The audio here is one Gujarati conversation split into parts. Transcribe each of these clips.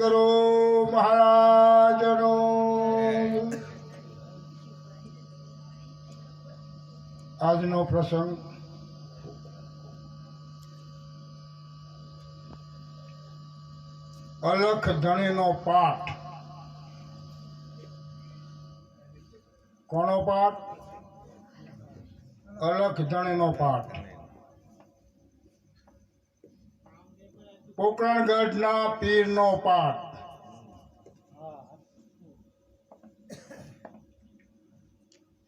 સદગુરુ મહારાજનો. આજનો પ્રસંગ અલખ ધણીનો પાઠ. કોનો પાઠ? અલખ ધણીનો પાઠ. પોકરણગઢના પીરનો પાઠ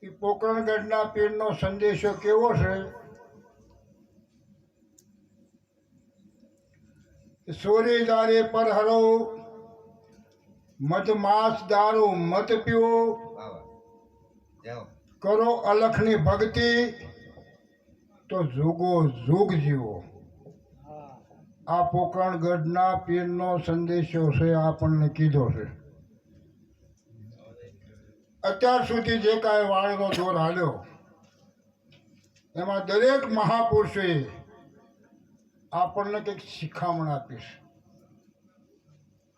એ પોકરણગઢના પીરનો સંદેશો કેવો છે? સોરી દારે પર હરો મધમાસ દારૂ મત પીવો કરો અલખની ભક્તિ તો જોગો જોગ જીવો. આ પોકરણગઢના પીરનો સંદેશો છે, આપણને કીધો છે. અત્યાર સુધી જે કાંઈ વાળનો જોર હાલ્યો, એમાં દરેક મહાપુરુષોએ આપણને કંઈક શિખામણ આપી છે.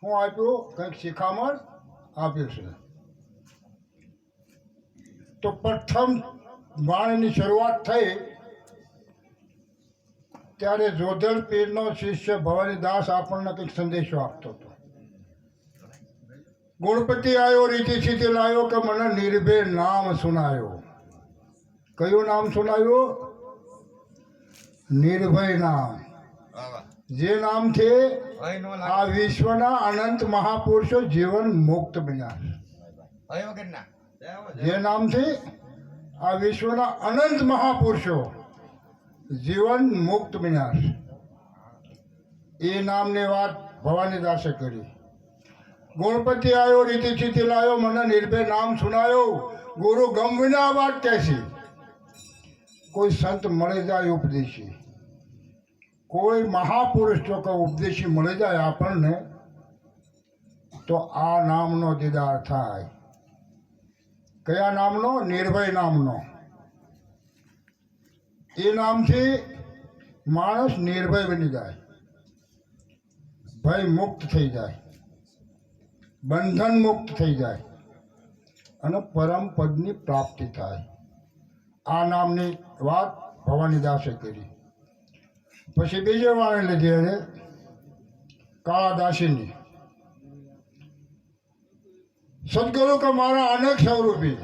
શું આપ્યું, કંઈક શિખામણ આપ્યું છે. તો પ્રથમ વાણીની શરૂઆત થઈ ત્યારે જોધલ પીરનો શિષ્ય ભવાનીદાસ આપણને કંઈક સંદેશો આપતો હતો. ગુણપતિ આવ્યો રીતિ સીધી લાવ્યો કે મને નિર્ભય નામ સુનાયો. કયું નામ સુનાયું? નિર્ભય નામ. જે નામથી છે આ વિશ્વના અનંત મહાપુરુષો જીવન મુક્ત બન્યા. જે નામ જે નામથી આ વિશ્વના અનંત મહાપુરુષો. જીવન મુક્ત વિનાશ એ નામની વાત ભવાની દાસે કરી. ગુણપતિ આવ્યો રીતિ ચીતિ લાયો, મને નિર્ભય નામ સુનાયો. ગુરુ ગમ વિના વાત કહેશે. કોઈ સંત મળી જાય ઉપદેશી. કોઈ મહાપુરુષ જો કોઈ ઉપદેશી મળી જાય આપણને, તો આ નામનો દીદાર થાય. કયા નામનો? નિર્ભય નામનો. એ નામથી માણસ નિર્ભય બની જાય. ભય મુક્ત થઈ જાય. બંધન મુક્ત થઈ જાય. અને પરમ પદની પ્રાપ્તિ થાય. આ નામની વાત ભવાની દાસે કરી. પછી બીજે વાણી લીધી એને કાળા દાસીની સદગુરુ કે મારા અનેક સ્વરૂપી,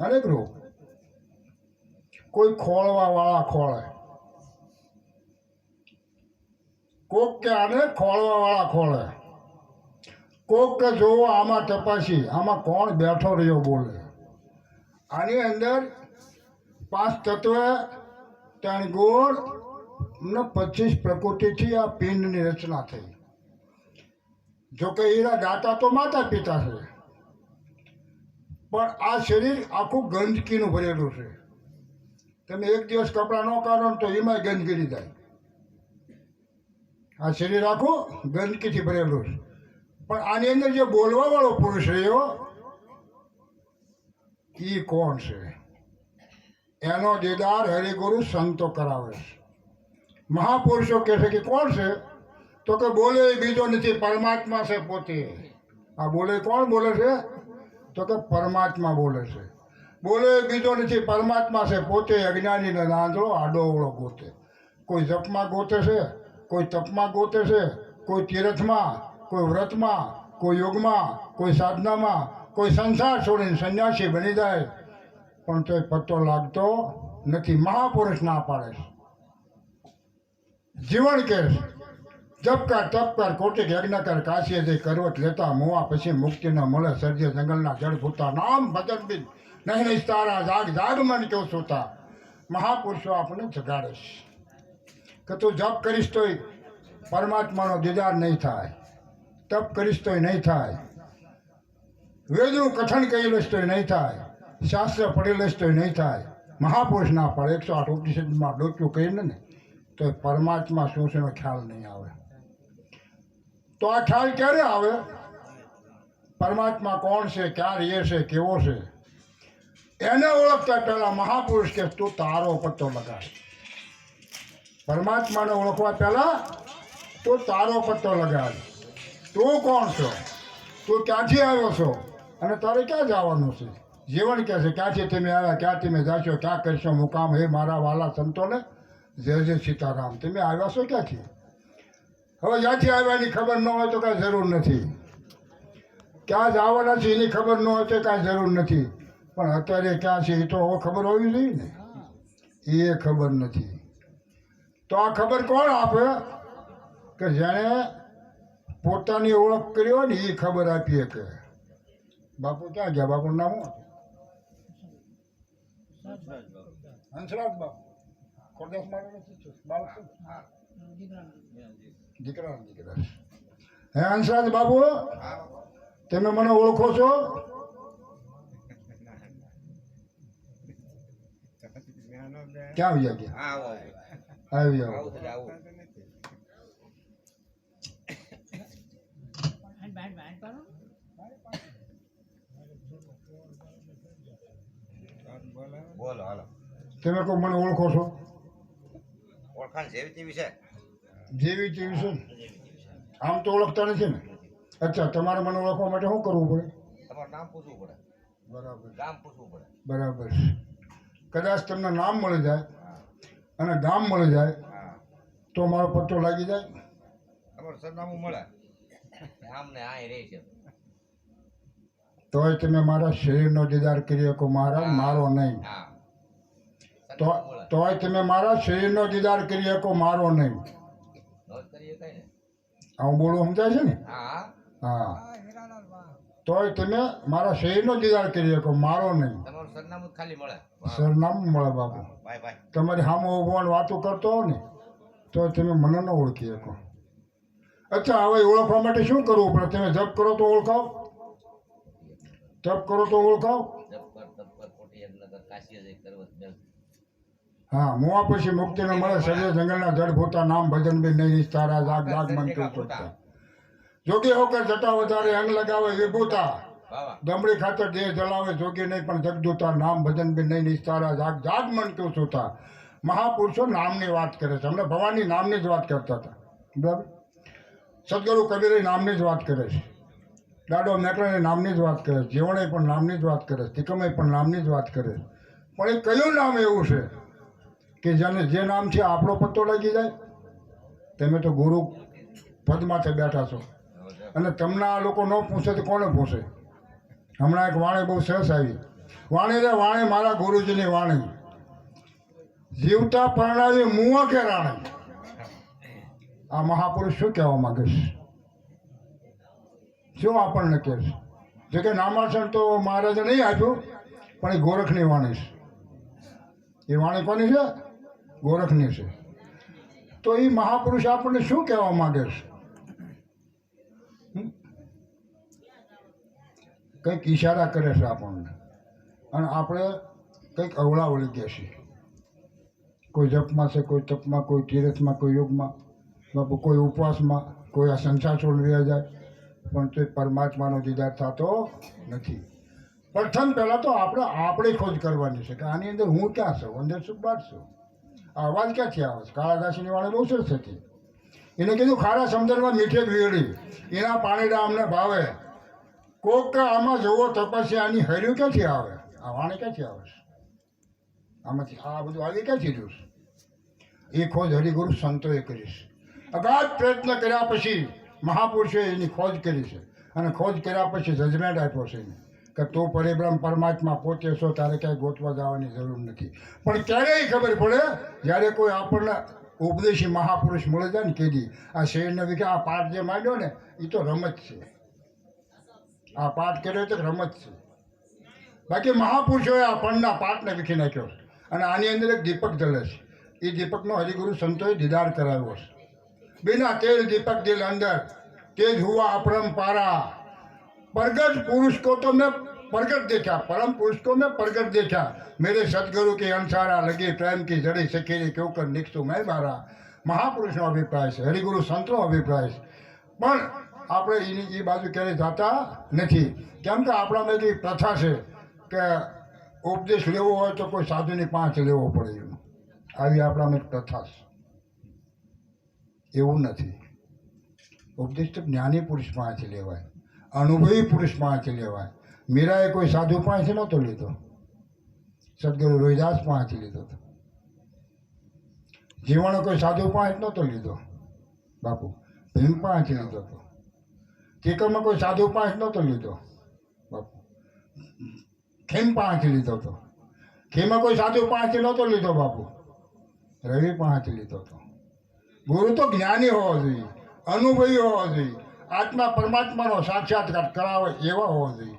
અનેક રૂપ. કોઈ ખોળવા વાળા ખોળે. કોક કે આને ખોળવા વાળા ખોળે. કોક કે જોવો આમાં તપાસી આમાં કોણ બેઠો રહ્યો બોલે. આની અંદર પાંચ તત્વ ત્રણ ગુણ ને પચીસ પ્રકૃતિથી આ પિંડની રચના થઈ. જોકે એના દાતા તો માતા પિતા છે. પણ આ શરીર આખું ગંદકીનું ભરેલું છે. તમે એક દિવસ કપડાં ન કાઢો ને તો એમાંય ગંદકી જાય આ શરીર આખું ગંદકીથી ભરેલું છે પણ આની અંદર જે બોલવા વાળો પુરુષ રહ્યો એ કોણ છે એનો દીદાર હરિગુરુ સંતો કરાવે છે મહાપુરુષો કહે છે કે કોણ છે તો કે બોલે એ બીજો નથી પરમાત્મા છે પોતે આ બોલે કોણ બોલે છે તો કે પરમાત્મા બોલે છે બોલે બીજો નથી, પરમાત્મા છે, પોતે અજ્ઞાનીને નાંદરો આડોવળો ગોતે. કોઈ જપમાં ગોતે છે, કોઈ તપમાં ગોતે છે, કોઈ તીર્થમાં, કોઈ વ્રતમાં, કોઈ યોગમાં, કોઈ સાધનામાં, કોઈ સંસાર છોડીને સંન્યાસી બની જાય. પણ તે પત્તો લાગતો નથી. મહાપુરુષ ના પાડે છે. જીવન કે જપ કર, તપ કર કોટિક યજ્ઞ કર, કાશીએ જઈ કરવત લેતા મોવા પછી મુક્તિ ન મળે, સર્જે જંગલના જળ ભૂતા. નામ ભજન બિન નહીં તારા જાગ જાગ મન કેવું સોતા મહાપુરુષો આપણને જગાડે છે. કે તું જપ કરીશ તોય પરમાત્માનો દીદાર નહીં થાય. તપ કરીશ તોય નહીં થાય. વેદનું કથન કરી લઈશ તોય નહીં થાય. શાસ્ત્ર પડી લઈશ તોય નહીં થાય. મહાપુરુષ ના પડે. એકસો આઠ ઉપનિષદમાં ડોક્યું કહીને ને, તો પરમાત્મા શું છે ખ્યાલ નહીં આવે. તો આ ખ્યાલ ક્યારે આવે? પરમાત્મા કોણ છે, ક્યાં રહે છે, કેવો છે? એને ઓળખતા પહેલા મહાપુરુષ કે તું તારો પત્તો લગાડ. પરમાત્માને ઓળખવા પહેલાં તું તારો પત્તો લગાડ. તું કોણ છો? તું ક્યાંથી આવ્યો છો? અને તારે ક્યાં જવાનું છે? જીવન કહે છે? ક્યાંથી તમે આવ્યા? ક્યાં તમે જાશો? ક્યાં કરશો? મુકામ? હે મારા વાલા સંતોને? જય જય સીતારામ. તમે આવ્યા છો ક્યાંથી? હવે જ્યાંથી આવ્યાની ખબર ન હોય તો કાંઈ જરૂર નથી. ક્યાં જવાના છે એની ખબર ન હોય તો કાંઈ જરૂર નથી. પણ અત્યારે ક્યાં છે એ તો ખબર હોવી જોઈએ ને. એ ખબર નથી. તો આ ખબર કોણ આપે? કે જેણે પોતાની ઓળખ કરી હોય ને એ ખબર આપીએ કે. બાપુ ક્યાં ગયા? બાપુ નામ હંસરાજ બાપુ. દીકરા. હે હંસરાજ બાપુ, તમે મને ઓળખો છો? ક્યાં આવી ગયા હા આવી. આવો બોલો હાલો. તમે કોઈ મને ઓળખો છો? ઓળખાણ જેવી તેવી છે? જેવી તેવી છે આમ તો ઓળખતા નથી ને? અચ્છા તમારે મને ઓળખવા માટે શું કરવું પડે? તમારું નામ પૂછવું પડે. બરાબર. નામ પૂછવું પડે. બરાબર. કદાચ તમને નામ મળી જાય અને ગામ મળી જાય તો મારો પટ્ટો લાગી જાય. તમારું સરનામું મળે. આમ આ રહે છે. તોય તમે મારા શરીરનો દીદાર કરી શકો મહારાજ મારો નહીં. તો તોય તમે મારા શરીરનો દીદાર કરી શકો મારો નહીં. નોંધ બોલું આવું બોલવું સમજાય છે ને? હા. હા. તોય તમે મારા શરીરનો દીદાર કરી શકો મારો નહીં. તમારું સરનામું ખાલી મળે. સરનામું મળે બાપુ. તમારી સામે ઊભો વાતો કરતો હો ને તો તમે મને ન ઓળખી શકો. અચ્છા હવે ઓળખવા માટે શું કરવું પડે? તમે જપ કરો તો ઓળખાવ. જપ કરો તો ઓળખાવ. હા મુઆ પછી મુક્તિને મળે સર્વે જંગલના જળ ભૂતા નામ ભજન બી નહીં તારા જાગ જાગ કરતા જોગી હોકર જટા વધારે અંગ લગાવે વિભૂતા દમડી ખાતર દેહ જલાવે જોગી નહીં પણ જગદૂતા નામ ભજન બી નહીં નિસ્તારા જાગ જાગ મન કેવું સુતા મહાપુરુષો નામની વાત કરે છે. અમને ભવાની નામની જ વાત કરતા હતા. બરાબર? સદગુરુ કબીરે નામની જ વાત કરે છે. દાડો મેકરાને નામની જ વાત કરે છે. જીવણે પણ નામની જ વાત કરે છે. તિકમે પણ નામની જ વાત કરે છે. પણ એ કયું નામ એવું છે કે જેને જે નામ છે આપણો પત્તો લાગી જાય? તમે તો ગુરુ પદમાંથી બેઠા છો. અને તમને આ લોકો ન પૂછે તો કોને પૂછે? હમણાં એક વાણી બહુ સરસ આવી. વાણી રે વાણી મારા ગુરુજીની વાણી. જીવતા પરણાવી મુવા કે રાણે? આ મહાપુરુષ શું કહેવા માંગે છે? શું આપણને કહે છે? જો કે નામાસણ તો મહારાજે નહીં આપ્યું, પણ એ ગોરખની વાણી છે. એ વાણી કોની છે? ગોરખની છે. તો એ મહાપુરુષ આપણને શું કહેવા માંગે છે? કંઈક ઈશારા કરે છે આપણને. અને આપણે કંઈક અવળાવળી ગયા છીએ. કોઈ જપમાં છે, કોઈ તપમાં, કોઈ તીરથમાં, કોઈ યોગમાં, બાપુ, કોઈ ઉપવાસમાં, કોઈ આ સંસાર છોડી રહ્યા જાય. પણ તે પરમાત્માનો દીદાર થતો નથી. પ્રથમ પહેલાં તો આપણે આપણે ખોજ કરવાની છે કે આની અંદર હું ક્યાં છું? અંદર શું બહાર છું? આ અવાજ ક્યાંથી આવે છે? કાળાદાસીની વાળે બહુ સરસ હતી એને કીધું, ખારા સમજણમાં મીઠે વીળી એના પાણીડા અમને ભાવે. કોક આમાં જુઓ તપસ્યા આની હર્યું ક્યાંથી આવે? આ વાણી ક્યાંથી આવે આમાંથી આ બધું આવી ક્યાંથી જોશ? એ ખોજ હરિગુરુ સંતોએ કરી છે. અગાધ પ્રયત્ન કર્યા પછી મહાપુરુષોએ એની ખોજ કરી છે. અને ખોજ કર્યા પછી જજમેન્ટ આપ્યો છે એને કે તું પરિબ્રહ્મ પરમાત્મા પોતે છો, તારે ક્યાંય ગોતવા જવાની જરૂર નથી. પણ ક્યારેય ખબર પડે, જ્યારે કોઈ આપણને ઉપદેશી મહાપુરુષ મળે જાય ને કેદી, આ શરીરને વિશે આ પાઠ જે માંડ્યો ને એ તો રમત છે. આ પાઠ કર્યો તો રમત છે બાકી મહાપુરુષોએ આ પણના પાઠને વિખી નાખ્યો છે અને આની અંદર એક દીપક જલે છે એ દીપકનો હરિગુરુ સંતોએ દીદાર કરાવ્યો છે बिना तेल दीपक दिल अंदर तेज हुआ अपरम पारा प्रगट पुरुष को तो मैं प्रगट देखा परम पुरुष को मैं प्रगट देखा मेरे सदगुरु के अंसारा लगे प्रेम की जड़ी सकेली क्यों कर निकसू मैं मारा મહાપુરુષનો અભિપ્રાય છે હરિગુરુ સંતનો અભિપ્રાય છે પણ આપણે એની એ બાજુ ક્યારેય જતા નથી. કેમ કે આપણામાં એવી પ્રથા છે કે ઉપદેશ લેવો હોય તો કોઈ સાધુની પાંચ લેવો પડે એમ. આવી આપણામાં પ્રથા છે. એવું નથી. ઉપદેશ તો જ્ઞાની પુરુષ પાંચ લેવાય. અનુભવી પુરુષ પાંચ લેવાય. મીરાએ કોઈ સાધુ પાંચ નહોતો લીધો. સદગુરુ રોહિદાસ પાંચ લીધો હતો. જીવણે કોઈ સાધુ પાંચ નહોતો લીધો. બાપુ, ભીમ પાંચ લીધો. હતો ટીકરમાં કોઈ સાધુ પાંચ નહોતો લીધો. બાપુ ખેમ પાંચ લીધો હતો ખેમાં કોઈ સાધુ પાંચ નહોતો લીધો બાપુ? રવિ પાંચ લીધો હતો ગુરુ તો જ્ઞાની હોવો જોઈએ, અનુભવી હોવો જોઈએ, આત્મા પરમાત્માનો સાક્ષાત્કાર કરાવે એવા હોવો જોઈએ.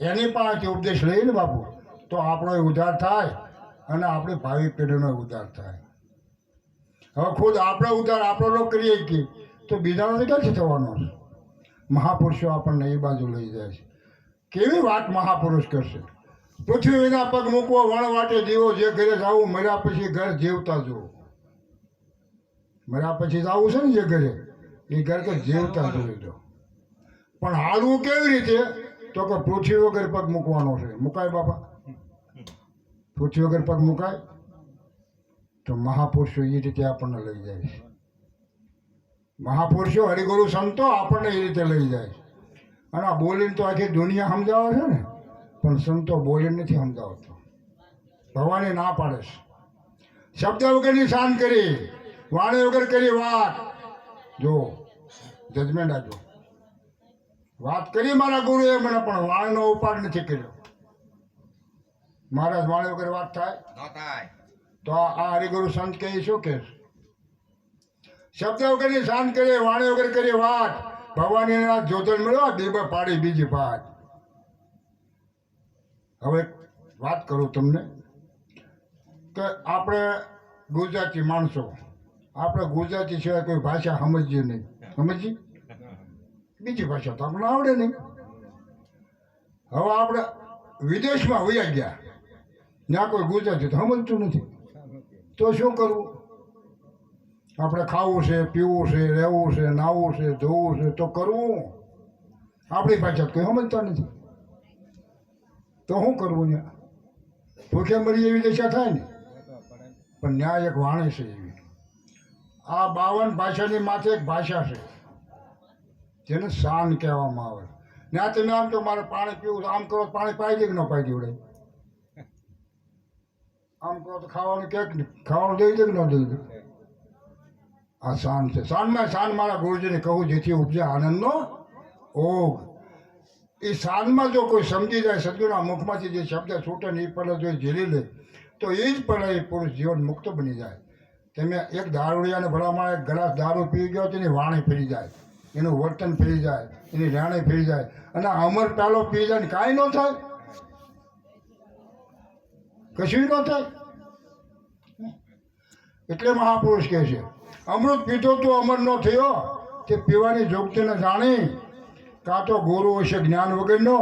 એની પાંચ ઉપદેશ લઈને બાપુ, તો આપણો ઉદ્ધાર થાય અને આપણી ભાવિ પેઢીનો ઉદ્ધાર થાય. હવે ખુદ આપણે ઉદ્ધાર આપણો લોક કરીએ કે તો બીજાનો ક્યાંથી થવાનો? છે મહાપુરુષો આપણને એ બાજુ લઈ જાય છે. કેવી વાત મહાપુરુષ કરશે? પૃથ્વીના પગ મૂકવો, વણ વાટે દીવો, જે ઘરે જવું, મર્યા પછી ઘર જીવતા જુઓ. મર્યા પછી જવું છે ને જે ઘરે, એ ઘર કે જીવતા જોઈ દો પણ હાલવું કેવી રીતે? તો કે પૃથ્વી વગર પગ મૂકવાનો છે. મુકાય બાપા? પૃથ્વી વગર પગ મુકાય? તો મહાપુરુષો એ રીતે આપણને લઈ જાય છે. મહાપુરુષો હરિગુરુ સંતો આપણને એ રીતે લઈ જાય અને આ બોલીને તો આખી દુનિયા સમજાવે છે ને પણ સંતો બોલીને નથી સમજાવતો. ભગવાને ના પાડે છે. શબ્દ વગરની શાન કરી વાણી વગર કરી વાત. જો જજમેન્ટ આજો વાત કરી મારા ગુરુએ મને પણ વાળનો ઉપાડ નથી કર્યો. મહારાજ વાણી વગર વાત થાય? તો આ હરિગુરુ સંત કહે શું કે શબ્દ વગરની શાંત કરીએ, વાણી વગર કરીએ, વાત. ભવાનીના જોતન મળ્યો દીબા પાડી બીજી વાત. હવે વાત કરું તમને. કે આપણે ગુજરાતી માણસો, આપણે ગુજરાતી સિવાય કોઈ ભાષા સમજીએ નહીં. સમજી? બીજી ભાષા તો આપણને આવડે નહીં. હવે આપણે વિદેશમાં વયા ગયા. ત્યાં કોઈ ગુજરાતી તો સમજતું નથી. તો શું કરવું? આપણે ખાવું છે, પીવું છે, રહેવું છે, નાહવું છે, ધોવું છે, તો કરવું. આપણી ભાષા કંઈ સમજતા નથી. તો શું કરવું ત્યાં ભૂખે મરી એવી દશા થાય ને? પણ ન્યાય એક વાણી છે એવી. આ બાવન ભાષાની માથે એક ભાષા છે. જેને શાન કહેવામાં આવે. ત્યાં તમે આમ તો મારે પાણી પીવું આમ કરો પાણી પાઈ દે કે ન પાઈ દેવડે આમ કરો તો ખાવાનું ક્યાંક ખાવાનું દઈ દે કે ન દઈ દે? આ શાન છે. શાનમાં શાન મારા ગુરુજીને કહું, જેથી ઉપજે આનંદનો ઓગ એ શાનમાં જો કોઈ સમજી જાય, સદગુરુના મુખમાંથી જે શબ્દ છૂટે ને એ પલે જો ઝીલી લે, તો એ જ પલે એ પુરુષ જીવન મુક્ત બની જાય. તમે એક દારૂડિયાને ભલામણ, એક ગ્લાસ દારૂ પી ગયો, તેની વાણી ફરી જાય. એનું વર્તન ફરી જાય, એની રાણી ફરી જાય. અને અમર પ્યાલો પી જાય ને કાંઈ ન થાય. કશું ન થાય. એટલે મહાપુરુષ કહે છે અમૃત પીધો તો અમર ન થયો તે પીવાની જોગતીને જાણી કાં તો ગુરુ હશે જ્ઞાન વગરનો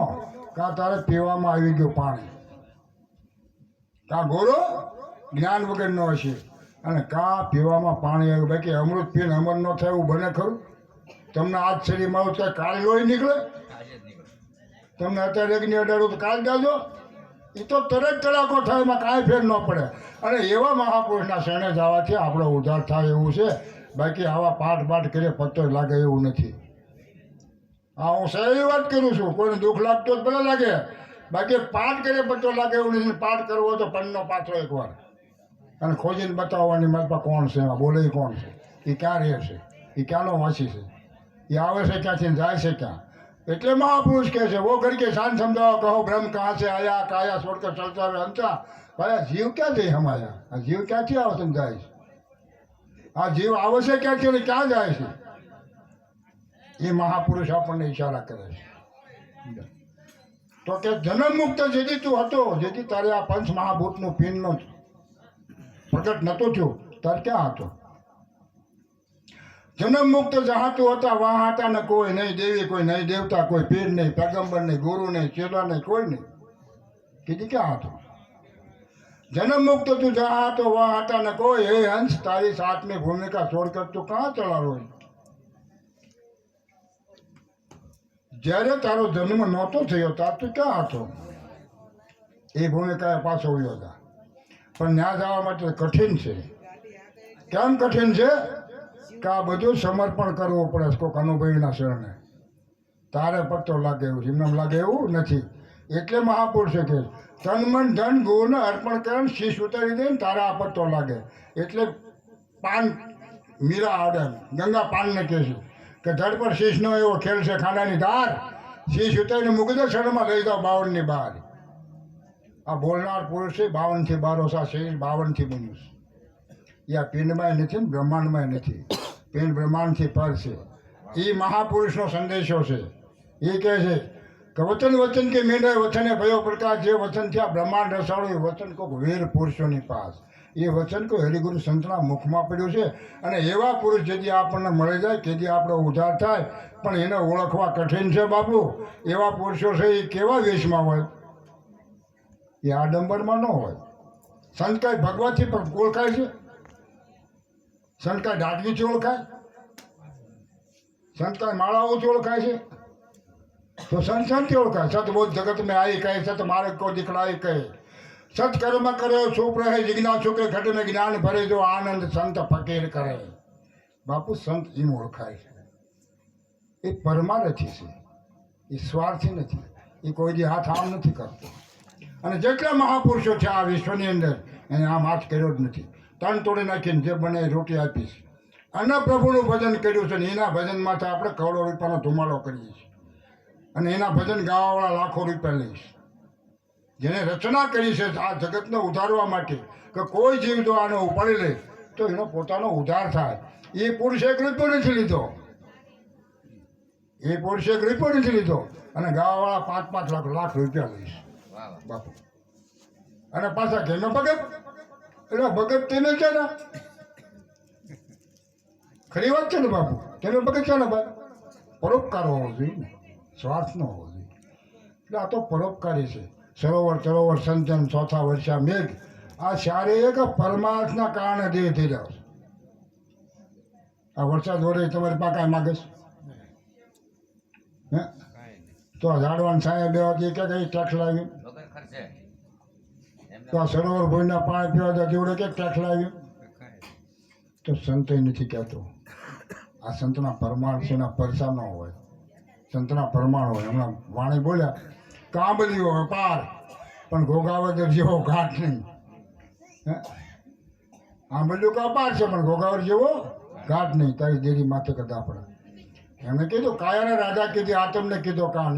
કાં તારે પીવામાં આવી ગયું પાણી. કાં ગુરુ? જ્ઞાન વગરનો હશે. અને કાં પીવામાં પાણી આવ્યું? બાકી અમૃત પીને અમર ન થાય એવું બને ખરું? તમને આજ શરીરમાં કાલે લોહી નીકળે? તમને અત્યારે અગ્નિ અડાડું તો કાલ દાજો એ તો તરત કલાકો થાય, એમાં કાંઈ ફેર ન પડે. અને એવા મહાપુરુષના શરણે જવાથી આપણો ઉદ્ધાર થાય એવું છે. બાકી આવા પાઠ પાઠ કરીએ, પત્તો લાગે એવું નથી. હા, હું સહેલી વાત કરું છું, કોઈને દુઃખ લાગતો જ ભલે લાગે. બાકી પાઠ કરીએ, પત્તો લાગે એવું નથી. પાઠ કરવો તો પન્નો પાછો એકવાર. અને ખોજીને બતાવવાની મારી કોણ છે એમાં બોલે કોણ છે? એ ક્યાં રહે છે? એ ક્યાંનો વાંચી છે? એ આવે છે ક્યાંથી જાય છે ક્યાં? એટલે મહાપુરુષ કહે છે, વો ઘર કે શાન સમજાવો, કહો બ્રહ્મ કહાં છે આયા, કાયા છોડકર ચલતા વે અંતા. ભાઈ, આ જીવ ક્યાંથી હમાયા આ જીવ ક્યાંથી આવો સમજાય છે? આ જીવ આવશે ક્યાંથી અને ક્યાં જાય છે? એ મહાપુરુષ આપણને ઈશારા કરે છે. તો કે જન્મ મુક્ત જેથી તું હતો, જેથી તારે આ પંચ મહાભૂતનું પિનનો પ્રગટ નહોતો થયો, તારે ક્યાં હતો? જન્મ મુક્ત જહાતું હતા, વાહ હતા ને કોઈ નહીં દેવી, કોઈ નહીં દેવતા, કોઈ પીર નહીં પેગમ્બર નહીં, ગુરુ નહીં ચેલા નહીં, કોઈ નહીં. કીધી ક્યાં હતું? જન્મ મુક્ત તું જહા હતો વાહ હતા ને કોઈ હે હંસ તારી સાથની ભૂમિકા છોડકર તું કાં ચલા રોય જ્યારે તારો જન્મ નહોતો થયો, તાર તું ક્યાં હતો? એ ભૂમિકાએ પાછો ઉયો હતા પણ ત્યાં જવા માટે કઠિન છે. કેમ કઠિન છે? કે આ બધું સમર્પણ કરવું પડે કોઈક અનુભવીના શરણે. તારે પત્તો લાગે એવું એમને લાગે એવું નથી. એટલે મહાપુરુષે કે તન મન ધન ગુણ અર્પણ કરે શીશ ઉતારી દે ને તારા આ પત્તો લાગે. એટલે પાન મીરા આવડે ગંગા પાનને કહે છે કે ધડ પર શીશનો એવો ખેલ છે ખાનાની ધાર. શીશ ઉતારીને મૂકી દો, શરણમાં લઈ જાઓ બાવનની બહાર. આ બોલનાર છે, બાવનથી બારોસા શીશ, બાવનથી બન્યું છે એ આ પિંડમાં નથી ને બ્રહ્માંડમાંય નથી. પિંડ બ્રહ્માંડથી પર છે. એ મહાપુરુષનો સંદેશો છે. એ કહે છે કે વચન વચન કે મેંડાય વચને ભયો પ્રકાશ, જે વચન થયા બ્રહ્માંડ રસાળો, એ વચન કોક વીર પુરુષોની પાસ. એ વચન કોઈ હરિગુરુ સંતના મુખમાં પડ્યું છે. અને એવા પુરુષ જેથી આપણને મળી જાય તેથી આપણો ઉધાર થાય, પણ એને ઓળખવા કઠિન છે બાપુ. એવા પુરુષો છે, એ કેવા વેશમાં હોય? એ આડંબરમાં ન હોય. સંત કાંઈ ભગવાનથી પણ ઓળખાય છે? કાંઈ દાટવીથી ઓળખાય સંત માળાઓ માળાઓથી ઓળખાય છે? તો સંત સંતથી ઓળખાય સત બોધ જગત મેં આઈ કહે, સત માર્ગ કો દિખલાઈ કહે. સત કર્યો કરે સુપ રહે જિજ્ઞાસુ કે ઘટ જ્ઞાન ભરે, જો આનંદ સંત ફકીર કરે. બાપુ, સંત એમ ઓળખાય છે. એ પરમારથી છે. એ સ્વાર્થી નથી. એ કોઈ દી હાથ આમ નથી કરતો. અને જેટલા મહાપુરુષો છે આ વિશ્વની અંદર, એને આમ હાથ કર્યો જ નથી. તન તોડી નાખીને જે બને રોટી આપીશ. અને પ્રભુનું ભજન કર્યું છે ને એના ભજનમાં તો આપણે કરોડો રૂપિયાનો ધુમાડો કરીએ છીએ. અને એના ભજન ગાવાવાળા લાખો રૂપિયા લઈશ. જેને રચના કરી છે આ જગતને ઉધારવા માટે કે કોઈ જીવ જો આને ઉપાડી લે તો એનો પોતાનો ઉધાર થાય. એ પુરુષે એક રૂપિયો નથી લીધો. એ પુરુષે એક રૂપિયો નથી લીધો. અને ગાવાવાળા પાંચ પાંચ લાખ લાખ રૂપિયા લઈશ. બાપુ. અને પાછા ઘેરનો ભગત એટલે ભગત તેને છે ને ખરી વાત છે ને બાપુ? તેને ભગત છે ને ભાઈ? પરોપકાર હોવો જોઈએ ને. સ્વાર્થ ન હોવો જોઈએ. એટલે આ તો પરોપકારી છે. સરોવર સરોવર સંચન ચોથા વર્ષા મેઘ. આ ચારે એક પરમાર્થના કારણે દેહ થઈ જાવ આ વરસાદ વડે તમારી પાકા માગે છે? હે? તો ઝાડવાન બે વાગે કે કઈ ટેક્સ એમને તો આ સરોવર ભોજના પાણી પીવા જાય જોડે કે ટેક્સ લાવ્યો તો સંત નથી કહેતો. આ સંતના પરમાણ એના પરસા ન હોય. સંતના પરમાણ હોય. હમણાં વાણી બોલ્યા, કાંબલીઓ અપાર પણ ઘોઘાવદર જેવો ઘાટ નહીં. આંબલ્યું કા અપાર છે, પણ ઘોઘાવર જેવો ઘાટ નહીં. તારી દેરી માથે કદા આપણે એમણે કીધું, કાયાને રાજા કીધી, આ તમને કીધો, કા